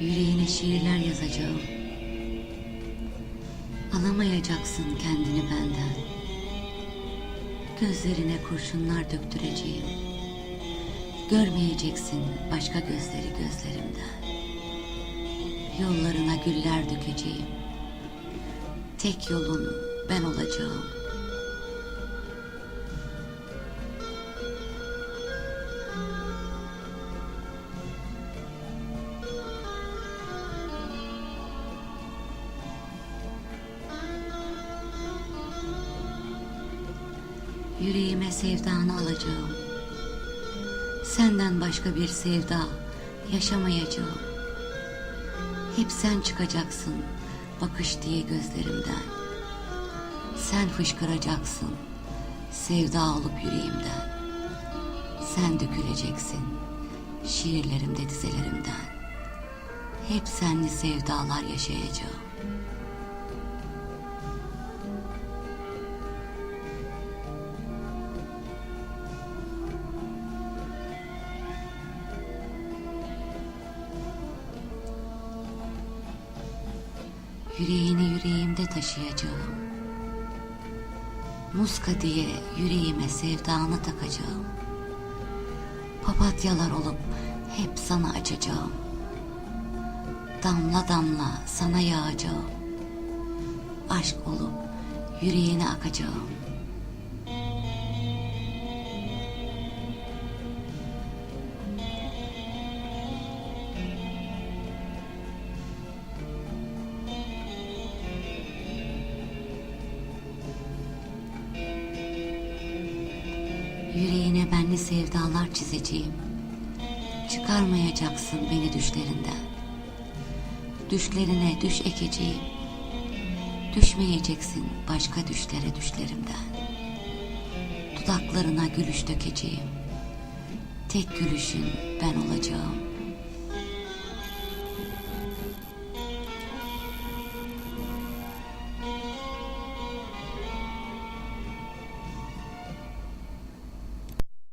Yüreğine şiirler yazacağım. Alamayacaksın kendini benden. Gözlerine kurşunlar döktüreceğim. Görmeyeceksin başka gözleri gözlerimden. Yollarına güller dökeceğim. Tek yolun ben olacağım. Yüreğime sevdanı alacağım. Senden başka bir sevda yaşamayacağım. Hep sen çıkacaksın bakış diye gözlerimden. Sen fışkıracaksın sevda olup yüreğimden. Sen döküleceksin şiirlerimde dizelerimden. Hep senli sevdalar yaşayacağım. Yüreğini yüreğimde taşıyacağım. Muska diye yüreğime sevdanı takacağım. Papatyalar olup hep sana açacağım. Damla damla sana yağacağım. Aşk olup yüreğine akacağım. Yüreğine benli sevdalar çizeceğim. Çıkarmayacaksın beni düşlerinden. Düşlerine düş ekeceğim. Düşmeyeceksin başka düşlere düşlerimden. Dudaklarına gülüş dökeceğim. Tek gülüşün ben olacağım.